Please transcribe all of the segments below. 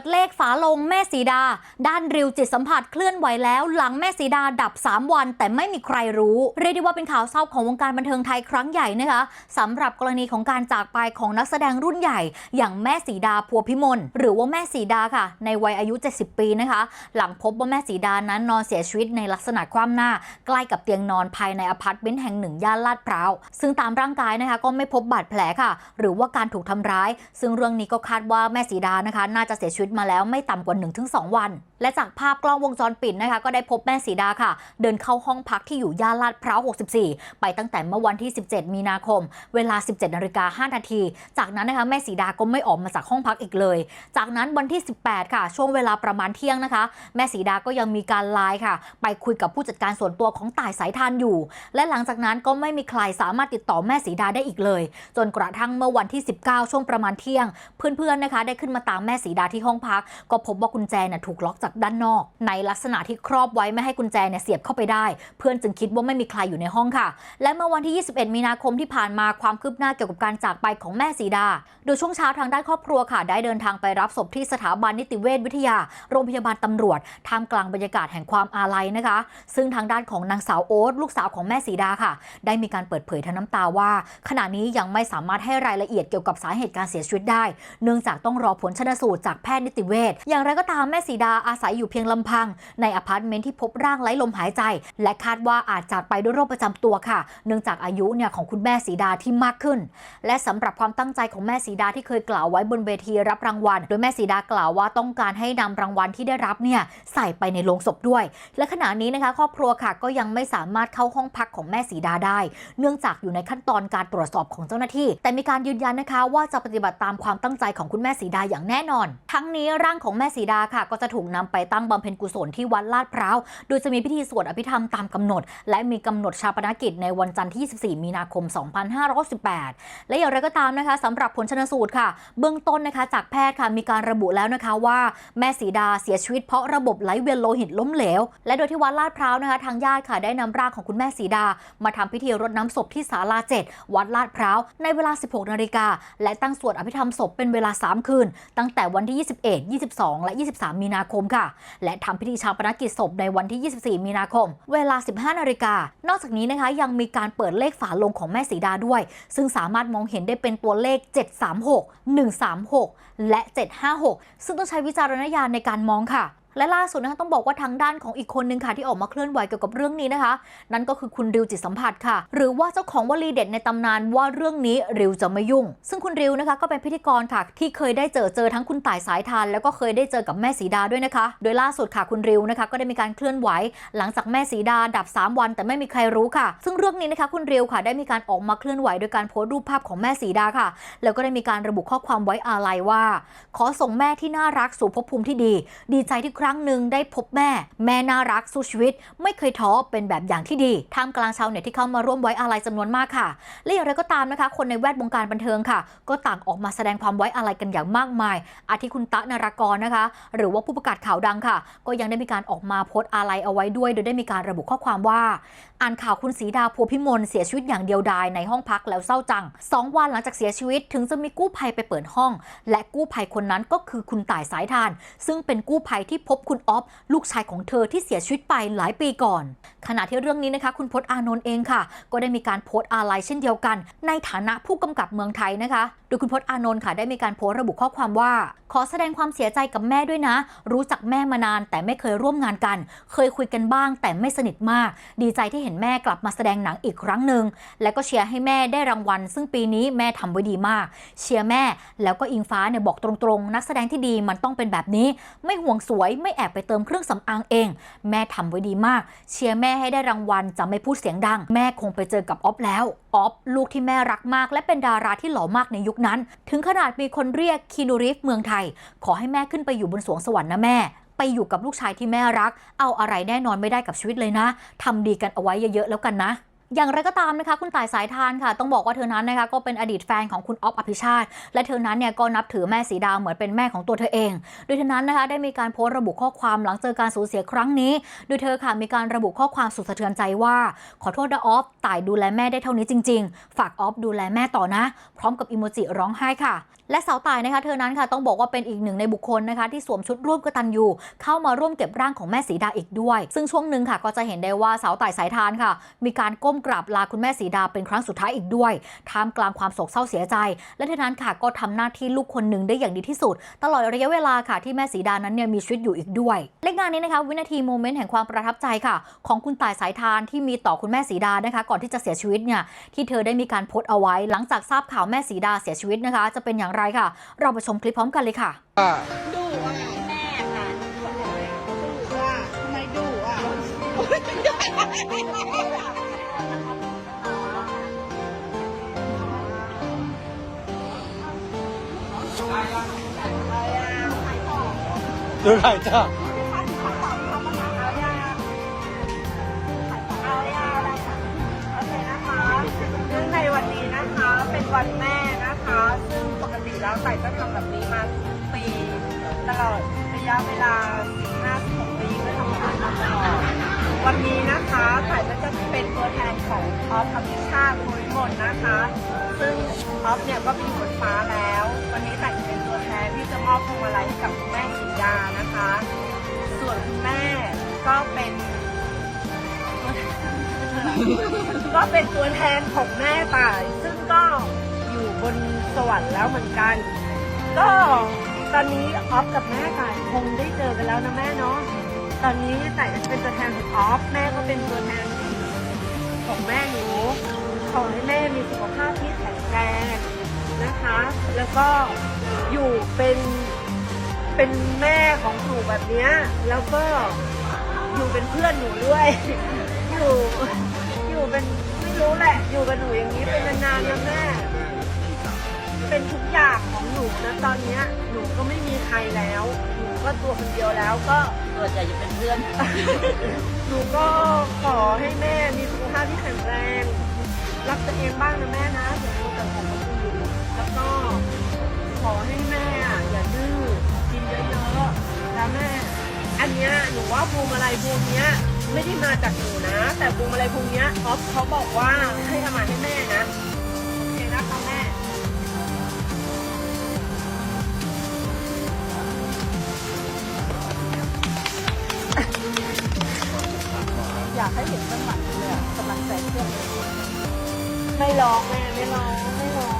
ดเลขฝาลงแม่สีดา ด้านริวจิตสัมผัสเคลื่อนไหวแล้วหลังแม่สีดาดับ 3 วัน แต่ไม่มีใครรู้ เรียกได้ว่าเป็นข่าวเศร้าของวงการบันเทิงไทยครั้งใหญ่นะคะสำหรับกรณีของการจากไปของนักแสดงรุ่นใหญ่ อย่างแม่สีดาพัวพิมลหรือว่าแม่สีดาค่ะ ในวัยอายุ 70 ปีนะคะ หลังพบว่าแม่สีดานั้นนอนเสียชีวิตในลักษณะคว่ำหน้า ใกล้กับเตียงนอนภายในอพาร์ตเมนต์แห่งหนึ่งย่านลาดพร้าวซึ่งตามร่างกายนะคะก็ไม่พบบาดแผลค่ะ หรือว่าการถูกทำร้าย ซึ่งเรื่องนี้ก็คาดว่าแม่สีดานะคะ น่าจะเสียชีวิตมาแล้วไม่ต่ำกว่า 1-2 วัน และจากภาพกล้องวงจรปิดนะคะ ก็ได้พบแม่สีดาค่ะ เดินเข้าห้องพักที่อยู่ย่านลาดพร้าว 64 ไปตั้งแต่เมื่อวันที่ 17 มีนาคม เวลา 17นาฬิกา5นาที จากนั้นนะคะแม่สีดาก็ไม่ออกมาจากห้องพักอีกเลย จากนั้นวันที่ 18 ค่ะ ช่วงเวลาประมาณเที่ยงนะคะ แม่สีดาก็ยังมีการไลน์ค่ะ ไปคุยกับผู้จัดการส่วนตัวของต่ายสายทานอยู่ และหลังจากนั้นก็ไม่มีใครสามารถติดต่อแม่สีดาได้อีกเลย จนกระทั่งเมื่อวันที่ 19 ช่วงประมาณเที่ยง เพื่อนๆนะคะ ได้ขึ้นมาตามแม่สีดาที่ห้องพัก ก็พบว่ากุญแจเนี่ยถูกล็อกจากด้านนอก ในลักษณะที่ครอบไว้ไม่ให้กุญแจเนี่ยเสียบเข้าไปได้ เพื่อนจึงคิดว่าไม่มีใครอยู่ในห้องค่ะ และเมื่อวันที่ 21 มีนาคมที่ผ่านมาความคืบหน้าเกี่ยวกับการจากไปของแม่สีดา โดยช่วงเช้าทางด้านครอบครัวค่ะ ได้เดินทางไปรับศพที่สถาบันนิติเวชวิทยา โรงพยาบาลตำรวจท่ามกลางบรรยากาศแห่งความอาลัยนะคะ ซึ่งทางด้านของนางสาวโอ๊ตลูกสาวของแม่สีดาค่ะ ได้มีการเปิดเผยทั้งน้ำตาว่า ขณะนี้ยังไม่สามารถให้รายละเอียดเกี่ยวกับสาเหตุการเสียชีวิตได้ เนื่องจากต้องรอผลชนสูตรจากแพทย์นิติเวชอย่างไรก็ตามแม่สีดาอาศัยอยู่เพียงลำพัง ในอพาร์ตเมนต์ที่พบร่างไร้ลมหายใจ และคาดว่าอาจจากไปด้วยโรคประจำตัวค่ะ เนื่องจากอายุเนี่ยของคุณแม่สีดาที่มากขึ้น และสำหรับความตั้งใจของแม่สีดาที่เคยกล่าวไว้บนเวทีรับรางวัล โดยแม่สีดากล่าวว่าต้องการให้นำรางวัลที่ได้รับเนี่ยใส่ไปในโลงศพด้วย และขณะนี้นะคะ ครอบครัวค่ะก็ยังไม่สามารถเข้าห้องพักของแม่สีดาได้ เนื่องจากอยู่ในขั้นตอนการตรวจสอบของเจ้าหน้าที่ แต่มีการยืนยันนะคะว่าจะปฏิบัติตามความตั้งใจของคุณแม่สีดาอย่างแน่นอน ทั้งนี้ร่างของแม่สีดาค่ะก็จะถูกนำไปตั้งบำเพ็ญกุศลที่วัดลาดพร้าว โดยจะมีพิธีสวดอภิธรรมตามกำหนด และมีกำหนดชาปนกิจในวันจันทร์ที่ 24 มีนาคม 2518 และอย่างไรก็ตามนะคะสำหรับผลชนสูตรค่ะ เบื้องต้นนะคะจากแพทย์ค่ะมีการระบุแล้วนะคะว่าแม่สีดาเสียชีวิตเพราะระบบไหลเวียนโลหิตล้มเหลว และโดยที่วัดลาดพร้าวนะคะ ทางญาติค่ะได้นำร่างของคุณแม่สีดา มาทำพิธีรดน้ำศพที่ศาลาเจ็ดวัดลาดพร้าวในเวลา 16 นาฬิกา และตั้งสวดอภิธรรมศพเป็นเวลา 3 คืน ตั้งแต่วันที่ 21 22 และ 23 มีนาคมค่ะ และทำพิธีชาปนกิจศพในวันที่ 24 มีนาคม เวลา 15 นาฬิกา นอกจากนี้นะคะยังมีการเปิดเลขฝาลงของแม่สีดาด้วย ซึ่งสามารถมองเห็นได้เป็นตัวเลข 736 136 และ 756 ซึ่งต้องใช้วิจารณญาณในการมองค่ะ และล่าสุดนะคะต้องบอกว่าทางด้านของอีกคนนึงค่ะที่ออกมาเคลื่อนไหวเกี่ยวกับเรื่องนี้นะคะ นั่นก็คือคุณริวจิตสัมผัสค่ะ หรือว่าเจ้าของวลีเด็ดในตำนานว่าเรื่องนี้ริวจะไม่ยุ่ง ซึ่งคุณริวนะคะก็เป็นพิธีกรค่ะ ที่เคยได้เจอเจอทั้งคุณต่ายสายทาน แล้วก็เคยได้เจอกับแม่สีดาด้วยนะคะ โดยล่าสุดค่ะคุณริวนะคะก็ได้มีการเคลื่อนไหว หลังจากแม่สีดาดับ 3 วัน แต่ไม่มีใครรู้ค่ะ ซึ่งเรื่องนี้นะคะคุณริวค่ะได้มีการออกมาเคลื่อนไหวโดยการโพสต์รูปภาพของแม่สีดาค่ะ แล้วก็ได้มีการระบุข้อความไว้อาลัยว่า ขอส่งแม่ที่น่ารักสู่ภพภูมิที่ดี ดีใจที่ครั้งหนึ่งได้พบแม่ แม่น่ารักสู้ชีวิต ไม่เคยท้อเป็นแบบอย่างที่ดีท่ามกลางชาวเน็ตที่เข้ามาร่วมไว้อาลัยจำนวนมากค่ะและอย่างไรก็ตามนะคะ คนในแวดวงการบันเทิงค่ะ ก็ต่างออกมาแสดงความไว้อาลัยกันอย่างมากมาย อาทิคุณตะนารากรนะคะ หรือว่าผู้ประกาศข่าวดังค่ะ ก็ยังได้มีการออกมาโพสต์อาลัยเอาไว้ด้วย โดยได้มีการระบุข้อความว่าอ่านข่าวคุณสีดาพัวพิมลเสียชีวิตอย่างเดียวดายในห้องพักแล้วเศร้าจังสองวันหลังจากเสียชีวิตถึงจะมีกู้ภัยไปเปิดห้อง และกู้ภัยคนนั้นก็คือคุณต่ายสายทาน ซึ่งเป็นกู้ภัยที่พบคุณออฟลูกชายของเธอที่เสียชีวิตไปหลายปีก่อน ขณะที่เรื่องนี้นะคะคุณพจน์อานนท์เองค่ะ ก็ได้มีการโพสต์อาลัยเช่นเดียวกัน ในฐานะผู้กำกับเมืองไทยนะคะ โดยคุณพจน์อานนท์ค่ะได้มีการโพสต์ระบุข้อความว่า ขอแสดงความเสียใจกับแม่ด้วยนะ รู้จักแม่มานาน แต่ไม่เคยร่วมงานกัน เคยคุยกันบ้าง แต่ไม่สนิทมาก ดีใจที่เห็นแม่กลับมาแสดงหนังอีกครั้งหนึ่งและก็เชียร์ให้แม่ได้รางวัล ซึ่งปีนี้แม่ทำไว้ดีมาก เชียร์แม่แล้วก็อิงฟ้าเนี่ยบอกตรงๆ นักแสดงที่ดีมันต้องเป็นแบบนี้ ไม่ห่วงสวยไม่แอบไปเติมเครื่องสำอางเอง แม่ทำไว้ดีมาก เชียร์แม่ให้ได้รางวัลจะไม่พูดเสียงดัง แม่คงไปเจอกับออฟแล้วออฟลูกที่แม่รักมาก และเป็นดาราที่หล่อมากในยุคนั้น ถึงขนาดมีคนเรียกคีนูริฟเมืองไทย ขอให้แม่ขึ้นไปอยู่บนสวงสวรรค์นะแม่ไปอยู่กับลูกชายที่แม่รัก เอาอะไรแน่นอนไม่ได้กับชีวิตเลยนะ ทำดีกันเอาไว้เยอะๆแล้วกันนะ อย่างไรก็ตามนะคะ คุณต่ายสายทานค่ะ ต้องบอกว่าเธอนั้นนะคะก็เป็นอดีตแฟนของคุณออฟอภิชาติ และเธอนั้นเนี่ยก็นับถือแม่สีดาเหมือนเป็นแม่ของตัวเธอเอง โดยเธอนั้นนะคะได้มีการโพสต์ระบุข้อความหลังเจอการสูญเสียครั้งนี้ โดยเธอค่ะมีการระบุข้อความสุดสะเทือนใจว่า ขอโทษนะออฟต่ายดูแลแม่ได้เท่านี้จริง ๆ ฝากออฟดูแลแม่ต่อนะ พร้อมกับอีโมจิร้องไห้ค่ะ และสาวตายนะคะเธอนั้นค่ะต้องบอกว่าเป็นอีกหนึ่งในบุคคลนะคะที่สวมชุดร่วมกตันยูเข้ามาร่วมเก็บร่างของแม่สีดาอีกด้วย ซึ่งช่วงหนึ่งค่ะก็จะเห็นได้ว่าสาวตายสายทานค่ะ มีการก้มกราบลาคุณแม่สีดาเป็นครั้งสุดท้ายอีกด้วยท่ามกลางความโศกเศร้าเสียใจ และเธอนั้นค่ะก็ทำหน้าที่ลูกคนหนึ่งได้อย่างดีที่สุด ตลอดระยะเวลาค่ะที่แม่สีดานั้นเนี่ยมีชีวิตอยู่อีกด้วยและงานนี้นะคะวินาทีโมเมนต์แห่งความประทับใจค่ะ ของคุณตายสายทานที่มีต่อคุณแม่สีดานะคะก่อนที่จะเสียชีวิตเนี่ยที่เธอได้มีการโพสต์เอาไว้ หลังจากทราบข่าวแม่สีดาเสียชีวิตนะคะ จะเป็นอย่างไรค่ะ เราไปชมคลิปพร้อมกันเลยค่ะดุอะแม่ค่ะดุอะทำไมดุอะอะไรอะขายของดูหน่อยจ้า แล้วไต่ก็ทำแบบนี้มาทุกปีตลอดระยะเวลา4 5 6ปีก็ทำแบบนี้มาตลอดวันนี้นะคะไต่ก็จะเป็นตัวแทนของออฟธรรมชาติภูมิมนนะคะ ซึ่งออฟเนี่ยก็ไปอยู่บนฟ้าแล้ว วันนี้ไต่จะเป็นตัวแทนที่จะมอบพวงมาลัยให้กับคุณแม่สีดานะคะ ส่วนคุณแม่ก็เป็นก็เป็นตัวแทนของแม่ต่ายซึ่งก็อยู่บน สวรรค์แล้วเหมือนกัน ก็ตอนนี้ออฟกับแม่ต่ายคงได้เจอกันแล้วนะแม่เนาะตอนนี้แต่จะเป็นตัวแทนของออฟแม่ก็เป็นตัวแทนของแม่หนูขอให้แม่มีสุขภาพที่แข็งแรงนะคะ แล้วก็อยู่เป็นเป็นแม่ของหนูแบบนี้แล้วก็อยู่เป็นเพื่อนหนูด้วย อยู่อยู่เป็นไม่รู้แหละ อยู่กับหนูอย่างนี้เป็นนานๆนะแม่ เป็นทุกอย่างของหนูนะตอนเนี้ยหนูก็ไม่มีใครแล้ว หนูก็ตัวคนเดียวแล้วก็ตัวใจจะเป็นเพื่อน หนูก็ขอให้แม่มีสุขภาพที่แข็งแรง รักตัวเองบ้างนะแม่นะอย่าดูแต่ของคนอื่นแล้วก็ขอให้แม่อะอย่าดื้อกินเยอะๆแล้วแม่ อันเนี้ยหนูว่าพวงมาลัยพวงเนี้ยไม่ได้มาจากหนูนะ แต่พวงมาลัยพวงเนี้ยออฟเขาบอกว่าให้เอามาให้แม่นะากให้เห็นเบื้องหลังเลยอะกำลังใจเพื่อนเลยไม่ร้องแม่ไม่ร้องไม่ร้อง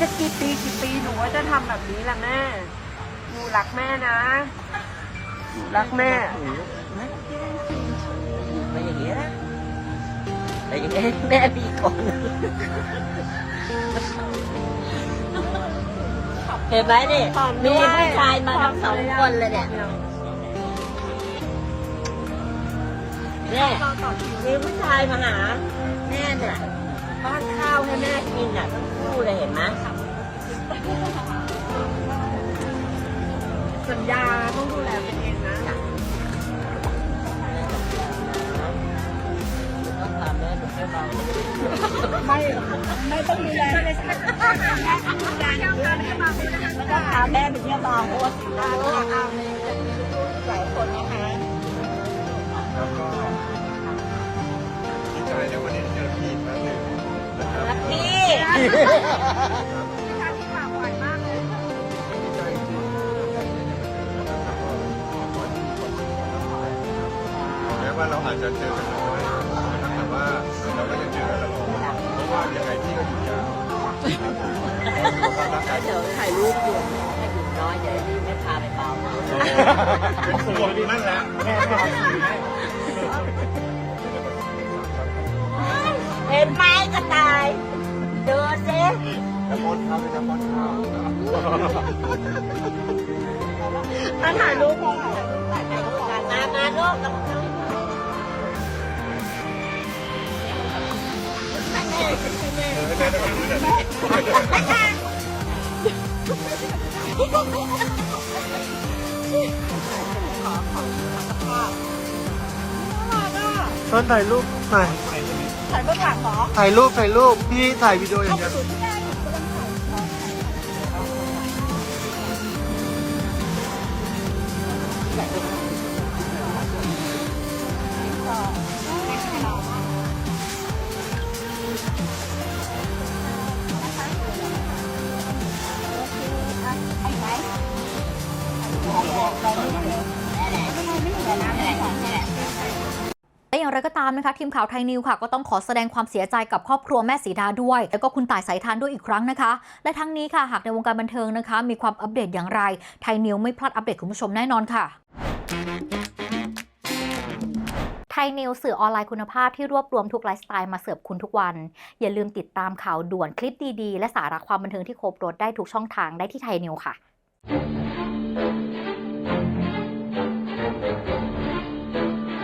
จะกี่ปีกี่ปีหนูว่าจะทำแบบนี้แหละแม่หนูรักแม่นะหนูรักแม่ไม่อย่างเงี้ยนะแต่อย่างเงี้ยแม่ดีก่อน เห็นไหมนี่มีผู้ชายมาทั้งสองคนเลยเนี่ยเนี่ยมีผู้ชายมาหาแม่เนี่ยป้อนข้าวให้แม่กินอะทั้งคู่เลยเห็นไหมสัญญาต้องดูแล ไปเบาไม่ไม่ต้องดูแลเลยใช่ไหมแม่ต้องดูแลอย่างเดียวไม่มาไม่ได้แล้วก็พาแม่ไปเที่ยวบาร์โฮสบาร์โฮสเอาเลยหลายคนนะคะแล้วก็ดีใจในวันนี้เจอพี่อีกครั้งหนึ่งนะครับพี่ที่ทางที่ฝากหวานมากเลยแม้ว่าเราอาจจะเจอกันน้อยนะครับแต่ว่า เราก็ยังเจอกันตลอดเพราะว่ายังไงพี่ก็อยู่ยาวความรักกันเดี๋ยวถ่ายรูปอยู่ให้หญิงน้อยเดี๋ยวรีบไม่พาไปเบาเป็นส่วนนั่นแหละแม่ก็เอาคืนให้เห็นไหมกระต่ายเดูสิน้ำมนต์ครับน้ำมนต์ครับมาถ่ายรูปก่อนมามาลูกกับ ต้นถ่ายรูปหน่อยถ่ายเบื้องหลังเหรอถ่ายรูปถ่ายรูปพี่ถ่ายวิดีโออย่างเดียว อย่างไรก็ตามนะคะ ทีมข่าวไทยนิวค่ะ ก็ต้องขอแสดงความเสียใจกับครอบครัวแม่สีดาด้วย แล้วก็คุณต่ายสายทานด้วยอีกครั้งนะคะ และทั้งนี้ค่ะหากในวงการบันเทิงนะคะ มีความอัปเดตอย่างไร ไทยนิวไม่พลาดอัปเดตคุณผู้ชมแน่นอนค่ะไทยนิวสื่อออนไลน์คุณภาพที่รวบรวมทุกไลฟ์สไตล์มาเสิร์ฟคุณทุกวัน อย่าลืมติดตามข่าวด่วนคลิปดีๆ และสาระความบันเทิงที่ครบรถได้ทุกช่องทางได้ที่ไทยนิวค่ะ